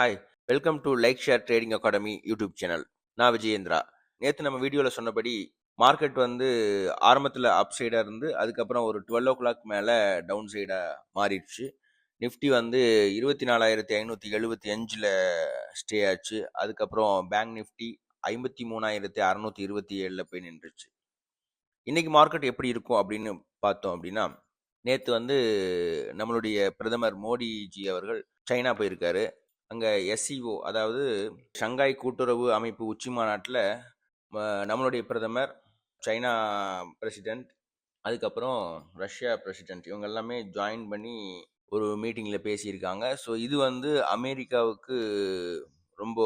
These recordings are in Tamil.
Hi welcome to like share trading academy YouTube channel நான் விஜயேந்திரா. நேற்று நம்ம வீடியோவில் சொன்னபடி மார்க்கெட் வந்து ஆரம்பத்தில் அப் சைடாக இருந்து அதுக்கப்புறம் ஒரு டுவெல் ஓ கிளாக் மேலே டவுன் சைடாக மாறிடுச்சு. நிஃப்டி வந்து இருபத்தி நாலாயிரத்தி ஐநூற்றி எழுபத்தி அஞ்சில் ஸ்டே ஆச்சு. அதுக்கப்புறம் பேங்க் நிஃப்டி ஐம்பத்தி மூணாயிரத்தி அறநூற்றி இருபத்தி ஏழில் போய் நின்றுச்சு. இன்றைக்கி மார்க்கெட் எப்படி இருக்கும் அப்படின்னு பார்த்தோம் அப்படின்னா நேற்று வந்து நம்மளுடைய பிரதமர் மோடிஜி அவர்கள் சைனா போயிருக்காரு. அங்கே எஸ்இஓ அதாவது ஷங்காய் கூட்டுறவு அமைப்பு உச்சி மாநாட்டில் நம்மளுடைய பிரதமர் சைனா பிரசிடெண்ட் அதுக்கப்புறம் ரஷ்யா பிரசிடெண்ட் இவங்க எல்லாமே ஜாயின் பண்ணி ஒரு மீட்டிங்கில் பேசியிருக்காங்க. ஸோ இது வந்து அமெரிக்காவுக்கு ரொம்ப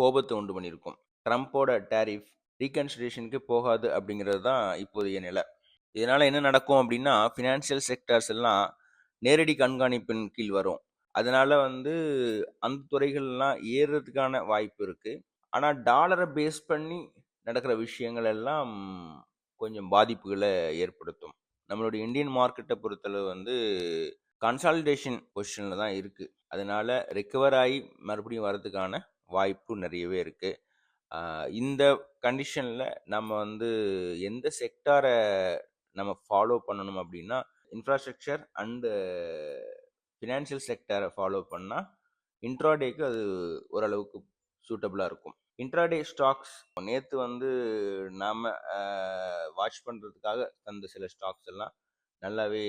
கோபத்தை உண்டு பண்ணியிருக்கும். ட்ரம்ப்போட டேரிஃப் ரீகன்சிடரேஷனுக்கு போகாது அப்படிங்கிறது தான் இப்போதைய நிலை. இதனால் என்ன நடக்கும் அப்படின்னா ஃபினான்ஷியல் செக்டர்ஸ் எல்லாம் நேரடி கண்காணிப்பின் கீழ் வரும். அதனால வந்து அந்த துறைகள்லாம் ஏறுறதுக்கான வாய்ப்பு இருக்குது ஆனால் டாலரை பேஸ் பண்ணி நடக்கிற விஷயங்கள் எல்லாம் கொஞ்சம் பாதிப்புகளை ஏற்படுத்தும். நம்மளுடைய இந்தியன் மார்க்கெட்டை பொறுத்தளவு வந்து கன்சாலிடேஷன் பொசிஷனில் தான் இருக்குது அதனால் ரெக்கவர் ஆகி மறுபடியும் வர்றதுக்கான வாய்ப்பு நிறையவே இருக்குது இந்த கண்டிஷனில் நம்ம வந்து எந்த செக்டாரை நம்ம ஃபாலோ பண்ணணும் அப்படின்னா இன்ஃப்ராஸ்ட்ரக்சர் அண்டு ஃபினான்ஷியல் செக்டரை ஃபாலோ பண்ணால் இன்ட்ராடேக்கு அது ஓரளவுக்கு சூட்டபுளாக இருக்கும். இன்ட்ராடே ஸ்டாக்ஸ் நேற்று வந்து நாம் வாட்ச் பண்ணுறதுக்காக தந்த சில ஸ்டாக்ஸ் எல்லாம் நல்லாவே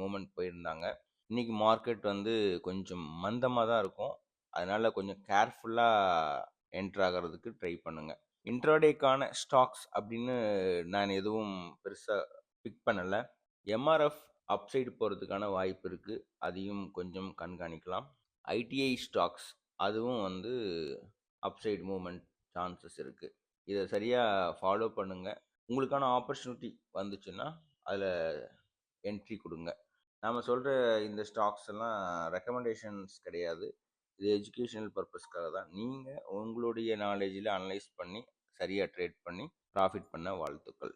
மூமெண்ட் போயிருந்தாங்க. இன்றைக்கி மார்க்கெட் வந்து கொஞ்சம் மந்தமாக தான் இருக்கும். அதனால் கொஞ்சம் கேர்ஃபுல்லாக என்ட்ரு ஆகிறதுக்கு ட்ரை பண்ணுங்கள் இன்ட்ராடேக்கான ஸ்டாக்ஸ் அப்படின்னு நான் எதுவும் பெருசாக பிக் பண்ணலை. எம்ஆர்எஃப் அப்சைடு போகிறதுக்கான வாய்ப்பு இருக்குது அதையும் கொஞ்சம் கண்காணிக்கலாம். ஐடிஐ ஸ்டாக்ஸ் அதுவும் வந்து அப்சைடு மூமெண்ட் சான்சஸ் இருக்குது இதை சரியாக ஃபாலோ பண்ணுங்கள் உங்களுக்கான ஆப்பர்ச்சுனிட்டி வந்துச்சுன்னா அதில் என்ட்ரி கொடுங்க. நாம் சொல்கிற இந்த ஸ்டாக்ஸ் எல்லாம் ரெக்கமெண்டேஷன்ஸ் கிடையாது. இது எஜுகேஷனல் பர்பஸ்க்காக தான். நீங்கள் உங்களுடைய நாலேஜில் அனலைஸ் பண்ணி சரியாக ட்ரேட் பண்ணி ப்ராஃபிட் பண்ண வாழ்த்துக்கள்.